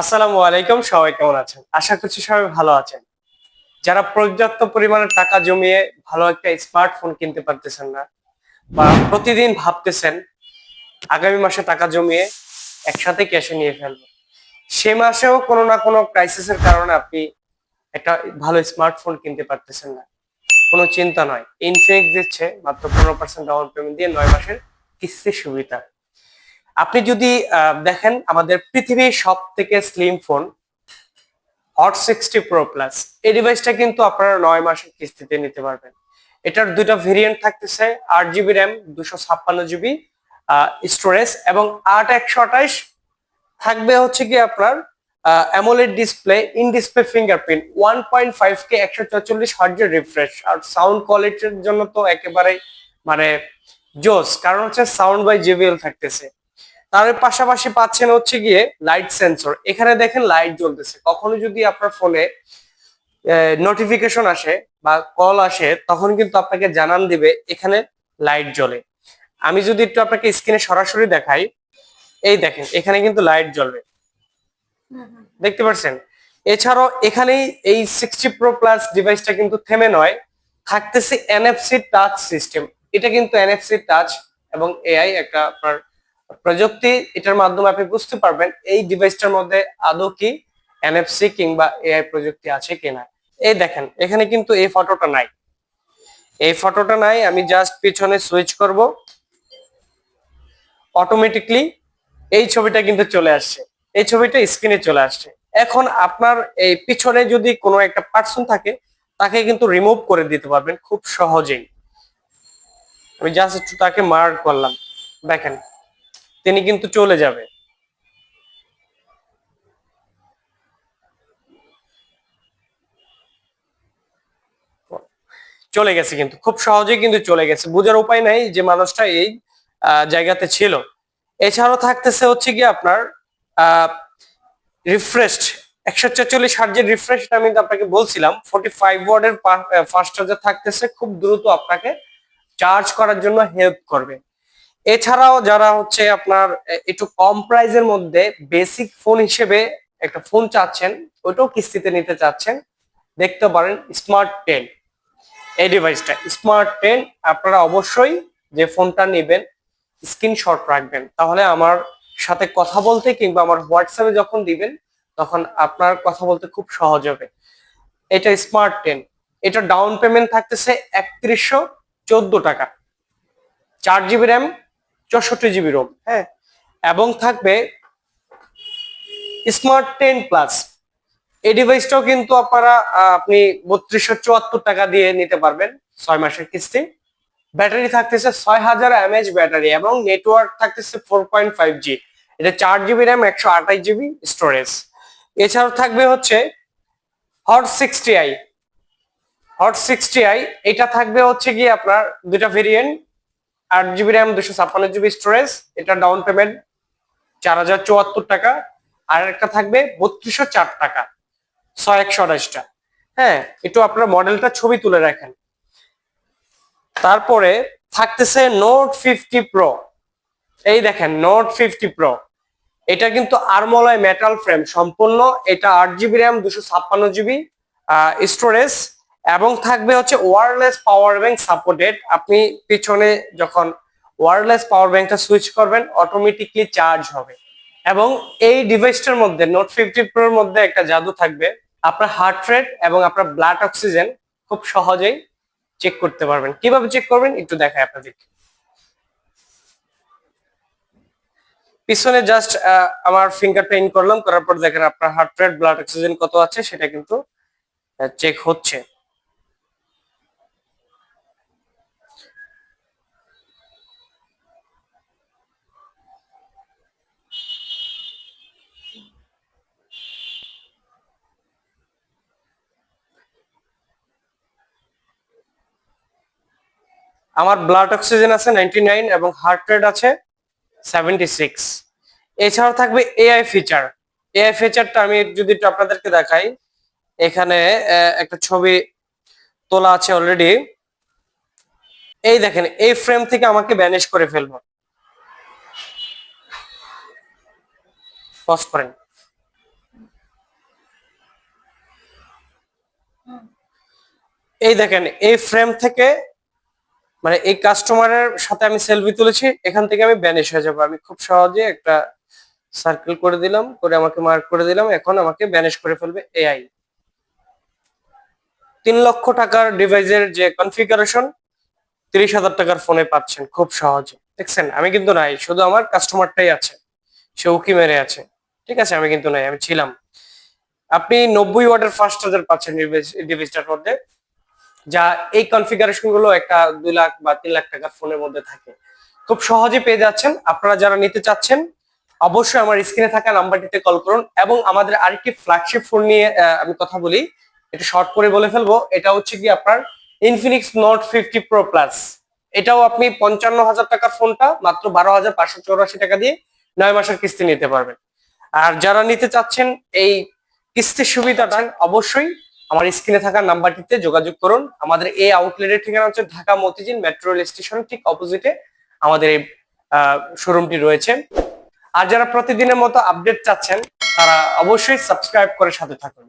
আসসালামু আলাইকুম, সবাই কেমন আছেন? আশা করছি সবাই ভালো আছেন। যারা পর্যাপ্ত পরিমাণে টাকা জমিয়ে ভালো একটা স্মার্টফোন কিনতে পারতেছেন না বা প্রতিদিন ভাবতেছেন, আগামী মাসে টাকা জমিয়ে একসাথে ক্যাশে নিয়ে ফেলব, সে মাসেও কোনো না কোনো ক্রাইসিসের কারণে আপনি একটা ভালো স্মার্টফোন কিনতে পারতেছেন না। কোনো চিন্তা নয়। ইনফিনিক্স দিচ্ছে মাত্র পনেরো পার্সেন্ট ডাউন পেমেন্ট দিয়ে নয় মাসের কিস্তির সুবিধা। আপনি যদি দেখেন আমাদের পৃথিবীর সব থেকে slim phone Hot sixty pro plus এই ডিভাইসটা কিন্তু আপনারা নয় মাসের কিস্তিতে নিতে পারবেন। এটার দুইটা ভেরিয়েন্ট থাকতেছে, আট জিবি র্যাম দুশো ছাপ্পান্ন জিবি স্টোরেজ এবং আট একশো আঠাইশ থাকবে হচ্ছে কি আপনার AMOLED display in display fingerprint one point five K একশো চল্লিশ হার্জের রিফ্রেশ আর সাউন্ড কোয়ালিটির জন্য তো একেবারে মানে জোস, কারণ হচ্ছে সাউন্ড বাই জেবিএল থাকতেছে। তার পাশাপাশি পাচ্ছেন হচ্ছে গিয়ে লাইট সেন্সর এখানে দেখেন লাইট জ্বলতেছে। কখনো যদি আপনার ফোনে নোটিফিকেশন আসে বা কল আসে, তখন কিন্তু আপনাকে জানান দিবে, এখানে লাইট জ্বলে। আমি যদি একটু আপনাকে স্ক্রিনে সরাসরি দেখাই, এই দেখেন, এখানে কিন্তু লাইট জ্বলবে। দেখতে পাচ্ছেন এছাড়াও এখানেই এই সিক্সটি প্রো প্লাস ডিভাইসটা কিন্তু থেমে নয়। থাকতেছে এনএফসি টাচ সিস্টেম এটা কিন্তু এনএফসি টাচ এবং এআই একটা আপনার প্রযুক্তি এটার মাধ্যমে আপনি বুঝতে পারবেন এই ডিভাইসটার মধ্যে আদৌ কি এনএফসি কিংবা এআই প্রযুক্তি আছে কিনা। এই দেখেন, এখানে কিন্তু এই ফটোটা নাই। এই ফটোটা নাই, আমি জাস্ট পিছনে সুইচ করব। অটোমেটিকলি এই ছবিটা কিন্তু চলে আসছে। এই ছবিটা স্ক্রিনে চলে আসছে। এখন আপনার এই পিছনে যদি কোনো একটা পার্সন থাকে, তাকে কিন্তু রিমুভ করে দিতে পারবেন খুব সহজেই। আমি জাস্ট একটু তাকে মার্ক করলাম। দেখেন তিনি কিন্তু চলে যাবে। চলে গেছে কিন্তু, খুব সহজেই কিন্তু চলে গেছে। বোঝার উপায় নাই যে মানুষটা এই জায়গাতে ছিল। এছাড়াও থাকতেছে হচ্ছে কি আপনার রিফ্রেশড একশো ছেচল্লিশ হার্জের রিফ্রেশ আমি আপনাকে বলছিলাম ফোর্টি ফাইভ ওয়ার্ডের ফাস্ট চার্জার থাকতেছে, খুব দ্রুত আপনাকে চার্জ করার জন্য হেল্প করবে। এছাড়াও যারা হচ্ছে আপনার একটু কম প্রাইজের মধ্যে বেসিক ফোন হিসেবে একটা ফোন চাচ্ছেন, ওইটাও কিস্তিতে নিতে চাচ্ছেন, দেখতে পারেন স্মার্ট টেন এই ডিভাইসটা স্মার্ট টেন আপনারা অবশ্যই যে ফোনটা নেবেন স্ক্রিনশট রাখবেন। তাহলে আমার সাথে কথা বলতে কিংবা আমার হোয়াটসঅ্যাপে যখন দিবেন, তখন আপনার কথা বলতে খুব সহজ হবে। এটা স্মার্ট টেন এটা ডাউন পেমেন্ট থাকতেছে একত্রিশশো চোদ্দ টাকা। চার জিবি র্যাম চৌষট্টি জিবি রোম হ্যাঁ? এবং থাকবে স্মার্ট টেন প্লাস। এই ডিভাইসটাও কিন্তু আপনারা আপনি বত্রিশশো চুয়াত্তর টাকা দিয়ে নিতে পারবেন ছয় মাসের কিস্তি। ব্যাটারি থাকতেছে ছয় হাজার এমএচ ব্যাটারি এবং নেটওয়ার্ক থাকতেছে ফোর পয়েন্ট ফাইভ জি এটা চার জিবি র্যাম একশো আঠাশ জিবি স্টোরেজ এছাড়াও থাকবে হচ্ছে Hot sixty I Hot sixty I এটা থাকবে হচ্ছে গিয়ে আপনার দুটা ভেরিয়েন্ট আট জিবি র্যাম দুশো ছাপ্পান্ন জিবি স্টোরেজ এটা ডাউন পেমেন্ট চার হাজার চুয়াত্তর টাকা। আর একটা থাকবে বত্রিশশো চার টাকা ছয় একশো আঠাশটা হ্যাঁ একটু আপনার মডেলটা ছবি তুলে রাখেন। তারপরে থাকতেছে নোট ফিফটি প্রো এই দেখেন নোট ফিফটি প্রো এটা কিন্তু আরমোলয় মেটাল ফ্রেম সম্পূর্ণ। এটা আট জিবি র্যাম দুশো ছাপ্পান্ন জিবি স্টোরেজ এবং থাকবে হচ্ছে ওয়ারলেস পাওয়ার ব্যাংক সাপোর্টেড আপনি পিছনে যখন ওয়ারলেস পাওয়ার ব্যাংকটা সুইচ করবেন অটোমেটিকলি চার্জ হবে। এবং এই ডিভাইসটার মধ্যে নোট ফিফটি প্রোর মধ্যে একটা জাদু থাকবে। আপনার হার্ট রেট এবং আপনার ব্লাড অক্সিজেন খুব সহজেই চেক করতে পারবেন। কীভাবে চেক করবেন? একটু দেখায় আপনাদেরকে। পিছনে জাস্ট আমার ফিঙ্গার প্রিন্ট করলাম, করার পর দেখেন আপনার হার্ট রেট ব্লাড অক্সিজেন কত আছে, সেটা কিন্তু চেক হচ্ছে। আমার ব্লাড অক্সিজেন আছে নাইনটি নাইন এবং হার্ট রেট আছে সেভেন্টি সিক্স এছাড়াও থাকবে এআই ফিচার এআই ফিচারটা আমি যদি একটু আপনাদেরকে দেখাই, এখানে একটা ছবি তোলা আছে অলরেডি এই দেখেন, এই ফ্রেম থেকে আমাকে ব্যানেজ করে ফেলব। পজ করেন। এই দেখেন, এই ফ্রেম থেকে মানে এই কাস্টমারের সাথে আমি সেলফি তুলেছি, এখান থেকে আমি ব্যানিশ হয়ে যাব। আমি খুব সহজে একটা সার্কেল করে দিলাম, করে আমাকে মার্ক করে দিলাম, এখন আমাকে ব্যানিশ করে ফেলবে এআই তিন লক্ষ টাকার ডিভাইসের যে কনফিগারেশন তিরিশ হাজার টাকার ফোনে পাচ্ছেন খুব সহজে। দেখছেন, আমি কিন্তু নাই, শুধু আমার কাস্টমারটাই আছে। সে উকি মেরে আছে। ঠিক আছে, আমি কিন্তু নাই, আমি ছিলাম। আপনি নব্বই ওয়াটের ফাস্ট চার্জার পাচ্ছেন ডিভাইসটার মধ্যে। যা এই কনফিগারেশনগুলো একটা দুই লাখ বা তিন লাখ টাকার ফোনের মধ্যে থাকে। খুব সহজে পেয়ে যাচ্ছেন। আপনারা যারা নিতে চাচ্ছেন, অবশ্যই আমার স্ক্রিনে থাকা নাম্বারটিতে কল করুন এবং আমাদের আরেকটি ফ্ল্যাগশিপ ফোন নিয়ে আমি কথা বলি। এটা শর্ট করে বলে ফেলব। এটা হচ্ছে কি আপনার Infinix Note fifty pro plus এটাও আপনি পঞ্চান্ন হাজার টাকার ফোনটা মাত্র বারো হাজার পাঁচশো চৌরাশি টাকা দিয়ে নয় মাসের কিস্তি নিতে পারবেন। আর যারা নিতে চাচ্ছেন, এই কিস্তির সুবিধাটা অবশ্যই আমার স্ক্রিনে থাকা নাম্বারটিতে যোগাযোগ করুন। আমাদের এই আউটলেটের ঠিকানা হচ্ছে Dhaka Motijheel metro rail station, ঠিক অপোজিটে আমাদের এই শোরুমটি রয়েছে। আর যারা প্রতিদিনের মতো আপডেট চাচ্ছেন, তারা অবশ্যই সাবস্ক্রাইব করে সাথে থাকুন।